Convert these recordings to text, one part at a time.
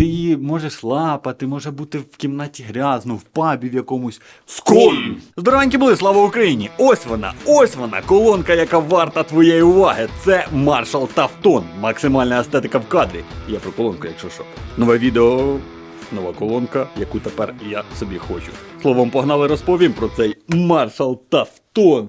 Ти її можеш лапати, може бути в кімнаті грязно, в пабі в якомусь. Сколь! Здоровенькі були, слава Україні! Ось вона, ось вона, колонка, яка варта твоєї уваги. Це Marshall Tafton. Максимальна естетика в кадрі. Я про колонку, якщо що. Нове відео, нова колонка, яку тепер я собі хочу. Словом, погнали розповім про цей Marshall Tafton.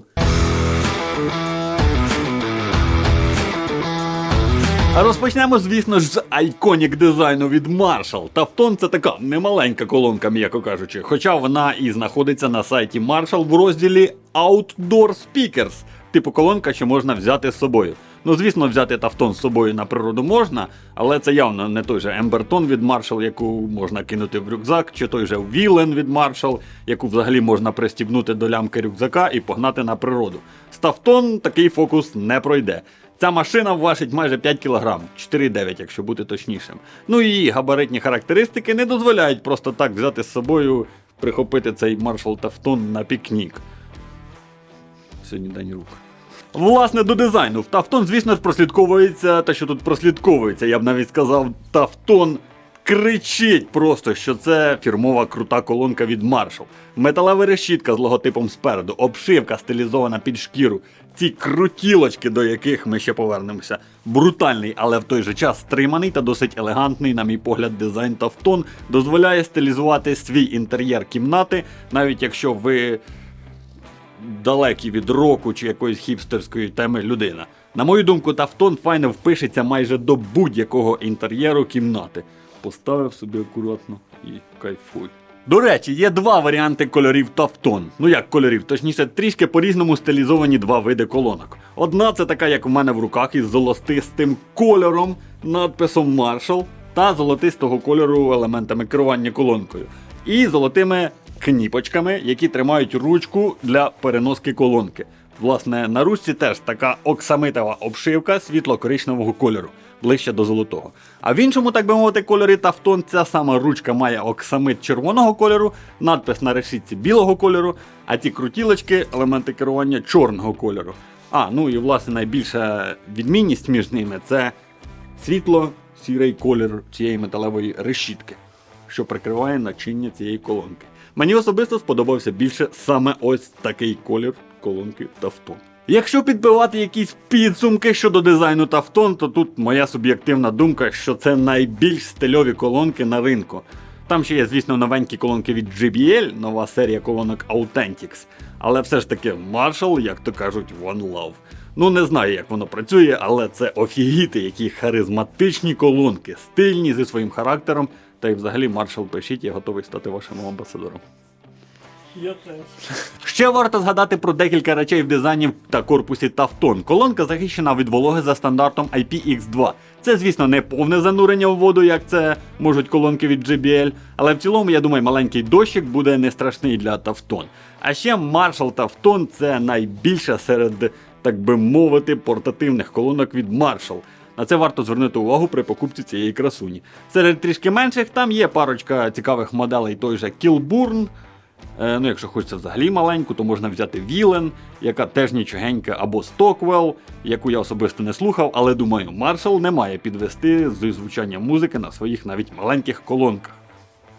Розпочнемо, звісно ж, з айконік дизайну від Marshall. Тафтон це така немаленька колонка, м'яко кажучи. Хоча вона і знаходиться на сайті Marshall в розділі Outdoor Speakers. Типу колонка, що можна взяти з собою. Ну, звісно, взяти тафтон з собою на природу можна, але це явно не той же Ембертон від Marshall, яку можна кинути в рюкзак, чи той же Вілен від Marshall, яку взагалі можна пристібнути до лямки рюкзака і погнати на природу. З тафтон такий фокус не пройде. Ця машина важить майже 5 кг, 4,9, якщо бути точнішим. Ну і її габаритні характеристики не дозволяють просто так взяти з собою, прихопити цей Marshall Тафтон на пікнік. Сьогодні день рук. Власне, до дизайну. В Тафтон, звісно ж, прослідковується, та що тут прослідковується, я б навіть сказав, Тафтон кричить просто, що це фірмова крута колонка від Marshall. Металева решітка з логотипом спереду, обшивка стилізована під шкіру. Ці крутілочки, до яких ми ще повернемося. Брутальний, але в той же час стриманий та досить елегантний, на мій погляд, дизайн Тафтон дозволяє стилізувати свій інтер'єр кімнати, навіть якщо ви далекі від року чи якоїсь хіпстерської теми людина. На мою думку, Тафтон файно впишеться майже до будь-якого інтер'єру кімнати. Поставив собі акуратно і кайфуй. До речі, є два варіанти кольорів Тафтон. Ну як кольорів, точніше, трішки по-різному стилізовані два види колонок. Одна це така, як у мене в руках, із золотистим кольором, надписом Marshall та золотистого кольору елементами керування колонкою. І золотими кніпочками, які тримають ручку для переноски колонки. Власне, на ручці теж така оксамитова обшивка світло-коричневого кольору, ближче до золотого. А в іншому, так би мовити, кольорі Тафтон ця сама ручка має оксамит червоного кольору, надпис на решітці білого кольору, а ті крутілочки елементи керування чорного кольору. А, ну і власне найбільша відмінність між ними це світло-сірий колір цієї металевої решітки що прикриває начиння цієї колонки. Мені особисто сподобався більше саме ось такий колір колонки Тафтон. Якщо підбивати якісь підсумки щодо дизайну Тафтон, то тут моя суб'єктивна думка, що це найбільш стильові колонки на ринку. Там ще є, звісно, новенькі колонки від JBL, нова серія колонок Authentics. Але все ж таки Marshall, як то кажуть, One Love. Ну не знаю, як воно працює, але це офігіти, які харизматичні колонки, стильні зі своїм характером. Та й взагалі Маршал пишіть, я готовий стати вашим амбасадором. Я теж. Ще варто згадати про декілька речей в дизайні та корпусі Тафтон. Колонка захищена від вологи за стандартом IPX2. Це, звісно, не повне занурення в воду, як це можуть колонки від JBL, але в цілому, я думаю, маленький дощик буде не страшний для Тафтон. А ще Marshall Тафтон це найбільша серед, так би мовити, портативних колонок від Marshall. На це варто звернути увагу при покупці цієї красуні. Серед трішки менших там є парочка цікавих моделей той же Kilburn. Е, ну, якщо хочеться взагалі маленьку, то можна взяти Вілен, яка теж нічогенька, або Stockwell, яку я особисто не слухав, але думаю, Marshall не має підвести з звучанням музики на своїх навіть маленьких колонках.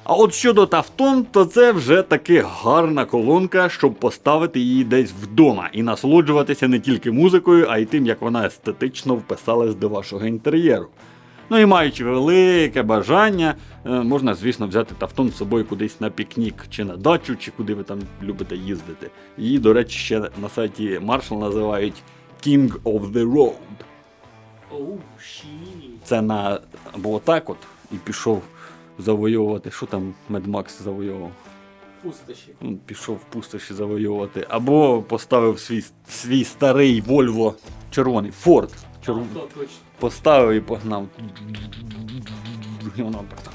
А от щодо Тафтон, то це вже таки гарна колонка, щоб поставити її десь вдома і насолоджуватися не тільки музикою, а й тим, як вона естетично вписалась до вашого інтер'єру. Ну і маючи велике бажання, е, можна, звісно, взяти Тафтон з собою кудись на пікнік, чи на дачу, чи куди ви там любите їздити. Її, до речі, ще на сайті Marshall називають King of the Road. Це на або отак от і пішов завойовувати. Що там Mad Max завойовував? Пустощі. Ну, Пішов в пустоші завойовувати. Або поставив свій, свій старий Volvo червоний Ford. Черв... Поставив і погнав. І воно так.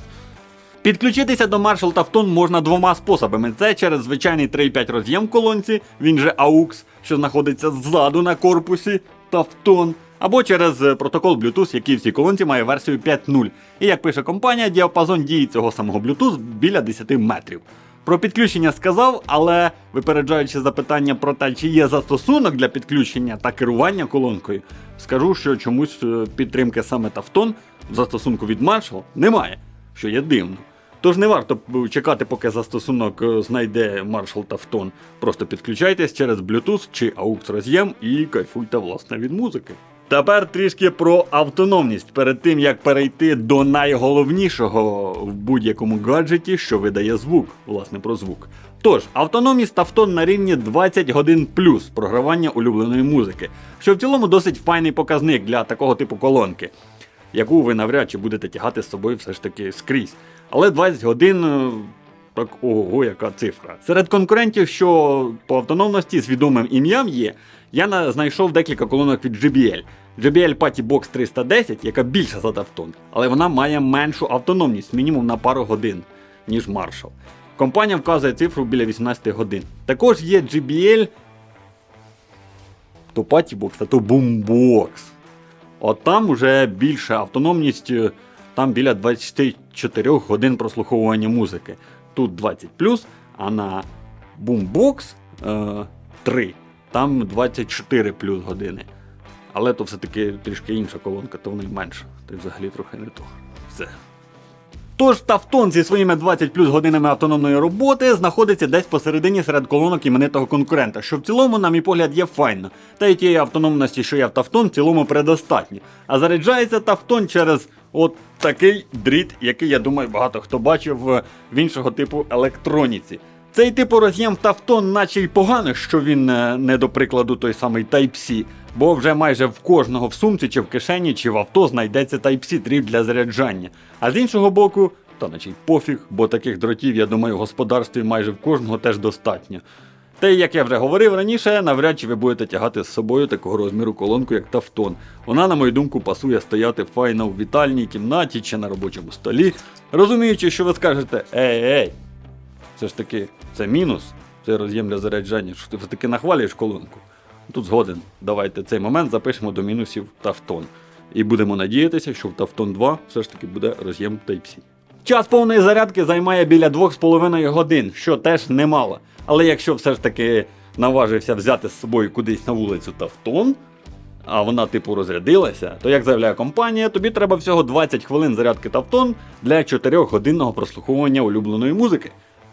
Підключитися до Marshall Tafton можна двома способами. Це через звичайний 3.5 роз'єм в колонці, він же AUX, що знаходиться ззаду на корпусі Tafton, або через е, протокол Bluetooth, який в цій колонці має версію 5.0. І як пише компанія, діапазон дії цього самого Bluetooth біля 10 метрів. Про підключення сказав, але випереджаючи запитання про те, чи є застосунок для підключення та керування колонкою, скажу, що чомусь е, підтримки саме Тафтон в застосунку від Marshall немає. що є дивно. Тож не варто чекати, поки застосунок е, знайде Marshall Тавтон. Просто підключайтесь через Bluetooth чи AUX роз'єм і кайфуйте власне від музики. Тепер трішки про автономність перед тим як перейти до найголовнішого в будь-якому гаджеті, що видає звук, власне про звук. Тож, автономність Тавтон на рівні 20 годин плюс програвання улюбленої музики, що в цілому досить файний показник для такого типу колонки яку ви навряд чи будете тягати з собою все ж таки скрізь. Але 20 годин. Так, ого, яка цифра. Серед конкурентів, що по автономності з відомим ім'ям є, я знайшов декілька колонок від JBL. JBL Patty Box 310, яка більша за Тавтон, але вона має меншу автономність, мінімум на пару годин, ніж Marshall. Компанія вказує цифру біля 18 годин. Також є JBL то Box, а то Boombox. От там вже більша автономність, е, там біля 24 годин прослуховування музики. Тут 20 а на Boombox е, 3 там 24 плюс години. Але то все-таки трішки інша колонка, то вона й менша. Й взагалі трохи не то. Все. Тож Тавтон зі своїми 20 плюс годинами автономної роботи знаходиться десь посередині серед колонок іменитого конкурента, що в цілому, на мій погляд, є файно. Та й тієї автономності, що є в Тавтон, в цілому предостатньо. А заряджається Тавтон через от такий дріт, який, я думаю, багато хто бачив е, в іншого типу електроніці. Цей типу роз'єм в Тавтон, наче й погано, що він е, не до прикладу той самий Type-C, бо вже майже в кожного в сумці, чи в кишені, чи в авто знайдеться Type-C дріт для заряджання. А з іншого боку, та наче й пофіг, бо таких дротів, я думаю, в господарстві майже в кожного теж достатньо. Та як я вже говорив раніше, навряд чи ви будете тягати з собою такого розміру колонку, як Тавтон. Вона, на мою думку, пасує стояти файно в вітальній кімнаті чи на робочому столі, розуміючи, що ви скажете ей ей, все ж таки, це мінус, це роз'єм для заряджання, що ти все таки нахвалюєш колонку. Тут згоден. Давайте цей момент запишемо до мінусів Тавтон. І будемо надіятися, що в Тавтон 2 все ж таки буде роз'єм Type-C. Час повної зарядки займає біля 2,5 годин, що теж немало. Але якщо все ж таки наважився взяти з собою кудись на вулицю Тавтон, а вона типу розрядилася, то як заявляє компанія, тобі треба всього 20 хвилин зарядки Тавтон для 4-годинного прослуховування улюбленої музики.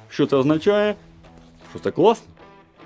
Що це означає? Що це класно.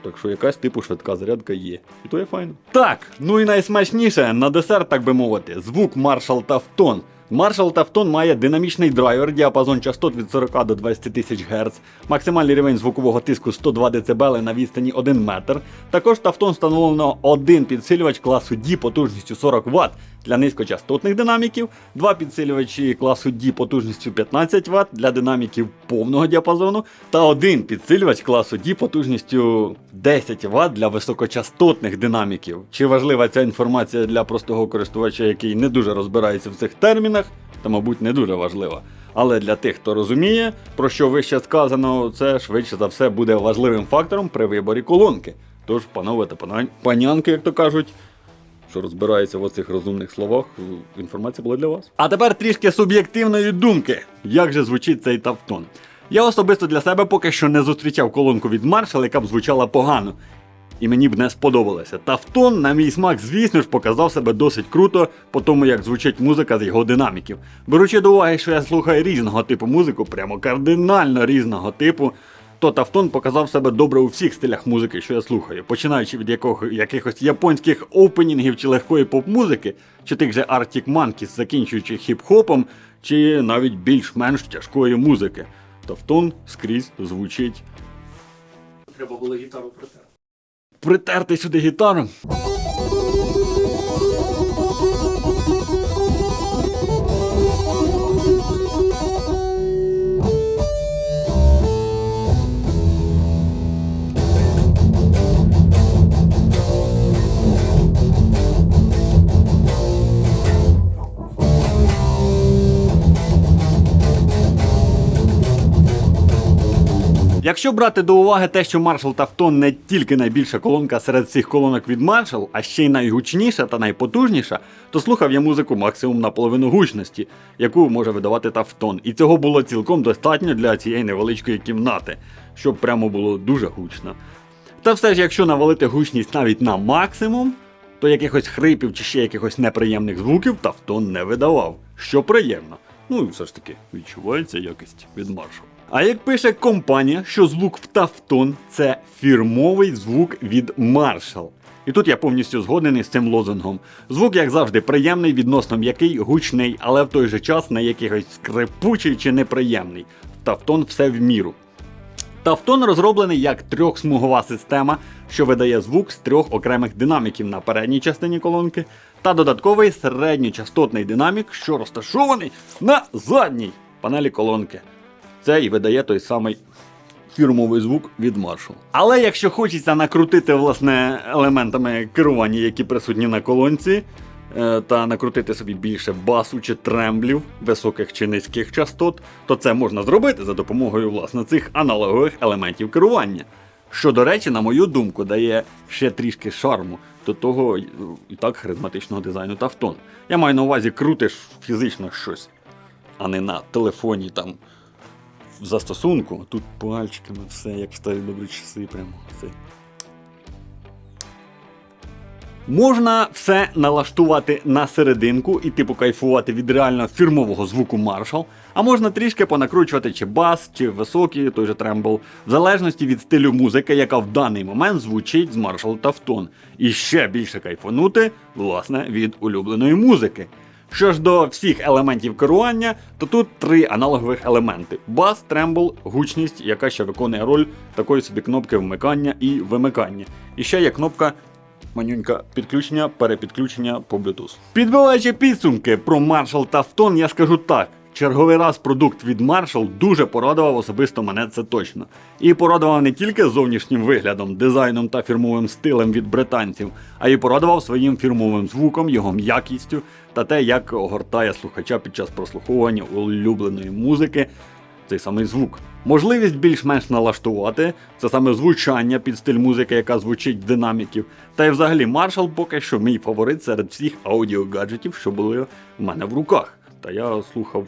Так що якась типу швидка зарядка є. І то є файно. Так, ну і найсмачніше на десерт, так би мовити, звук Marshall Тавтон. Marshall Тавтон має динамічний драйвер, діапазон частот від 40 до 20 тисяч Гц, максимальний рівень звукового тиску 102 дБ на відстані 1 метр. Також Тавтон встановлено один підсилювач класу D потужністю 40 Вт для низькочастотних динаміків, два підсилювачі класу D потужністю 15 Вт для динаміків повного діапазону, та один підсилювач класу D потужністю 10 Вт для високочастотних динаміків. Чи важлива ця інформація для простого користувача, який не дуже розбирається в цих термінах, та, мабуть, не дуже важлива. Але для тих, хто розуміє, про що вище сказано, це швидше за все буде важливим фактором при виборі колонки. Тож, панове та панянки, як то кажуть, що розбирається в оцих розумних словах, інформація була для вас. А тепер трішки суб'єктивної думки, як же звучить цей тавтон. Я особисто для себе поки що не зустрічав колонку від Marshall, яка б звучала погано. І мені б не сподобалося. Тавтон, на мій смак, звісно ж, показав себе досить круто по тому, як звучить музика з його динаміків. Беручи до уваги, що я слухаю різного типу музику, прямо кардинально різного типу, то Тавтон показав себе добре у всіх стилях музики, що я слухаю, починаючи від якого, якихось японських опенінгів чи легкої поп-музики, чи тих же Arctic Monkeys, закінчуючи хіп-хопом, чи навіть більш-менш тяжкої музики. Тавтон скрізь звучить. Треба було гітару протерти. Притерти сюди гітару. Якщо брати до уваги те, що Marshall Tafton не тільки найбільша колонка серед всіх колонок від Marshall, а ще й найгучніша та найпотужніша, то слухав я музику максимум на половину гучності, яку може видавати Tafton. І цього було цілком достатньо для цієї невеличкої кімнати, щоб прямо було дуже гучно. Та все ж, якщо навалити гучність навіть на максимум, то якихось хрипів чи ще якихось неприємних звуків Тавтон не видавав, що приємно. Ну і все ж таки відчувається якість від Marshall. А як пише компанія, що звук в Тафтон це фірмовий звук від Marshall. І тут я повністю згоден із цим лозунгом. Звук, як завжди, приємний, відносно м'який, гучний, але в той же час не якийсь скрипучий чи неприємний. Тафтон все в міру. Тафтон розроблений як трьохсмугова система, що видає звук з трьох окремих динаміків на передній частині колонки, та додатковий середньочастотний динамік, що розташований на задній панелі колонки. Це і видає той самий фірмовий звук від Marshall. Але якщо хочеться накрутити власне елементами керування, які присутні на колонці, е, та накрутити собі більше басу чи тремблів, високих чи низьких частот, то це можна зробити за допомогою власне цих аналогових елементів керування. Що, до речі, на мою думку, дає ще трішки шарму до того і так харизматичного дизайну Тафтон. Я маю на увазі крутиш фізично щось, а не на телефоні там застосунку, тут пальчиками все, як в старі добрі часи, прямо все. Можна все налаштувати на серединку і типу кайфувати від реально фірмового звуку Marshall, а можна трішки понакручувати чи бас, чи високий, той же трембл, в залежності від стилю музики, яка в даний момент звучить з Marshall Тафтон. І ще більше кайфанути, власне, від улюбленої музики. Що ж до всіх елементів керування, то тут три аналогових елементи: бас, трембл, гучність, яка ще виконує роль такої собі кнопки вмикання і вимикання. І ще є кнопка манюнька підключення, перепідключення по Bluetooth. Підбиваючи підсумки про Marshall фтон, я скажу так. Черговий раз продукт від Marshall дуже порадував особисто мене це точно. І порадував не тільки зовнішнім виглядом, дизайном та фірмовим стилем від британців, а й порадував своїм фірмовим звуком, його м'якістю та те, як огортає слухача під час прослуховування улюбленої музики цей самий звук. Можливість більш-менш налаштувати це саме звучання під стиль музики, яка звучить з динаміків. Та й взагалі Marshall поки що мій фаворит серед всіх аудіогаджетів, що були в мене в руках. Та я слухав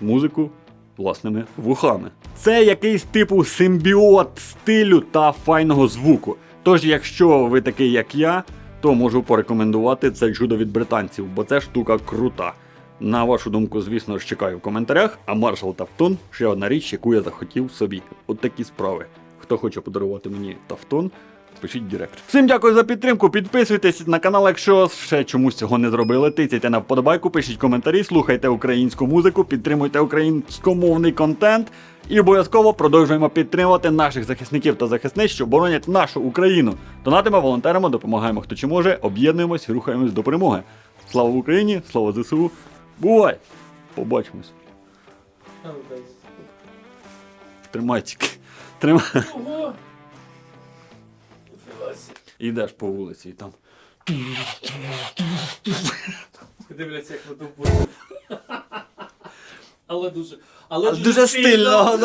музику власними вухами. Це якийсь типу симбіот стилю та файного звуку. Тож, якщо ви такий, як я, то можу порекомендувати це чудо від британців, бо це штука крута. На вашу думку, звісно ж, чекаю в коментарях. А Marshall Тафтон ще одна річ, яку я захотів собі. От такі справи. Хто хоче подарувати мені Тафтон, пишіть директ. Всім дякую за підтримку. Підписуйтесь на канал, якщо ще чомусь цього не зробили. Тицяйте на вподобайку, пишіть коментарі, слухайте українську музику, підтримуйте українськомовний контент. І обов'язково продовжуємо підтримувати наших захисників та захисниць, що боронять нашу Україну. Донатимо, волонтеримо, допомагаємо хто чи може, об'єднуємось, рухаємось до перемоги. Слава Україні! Слава ЗСУ! Бувай! Побачимось. Тримай тільки. Тримай. Ого! Йдеш по вулиці і там. Дивляться, як тут. Але дуже. Але Дуже стильно.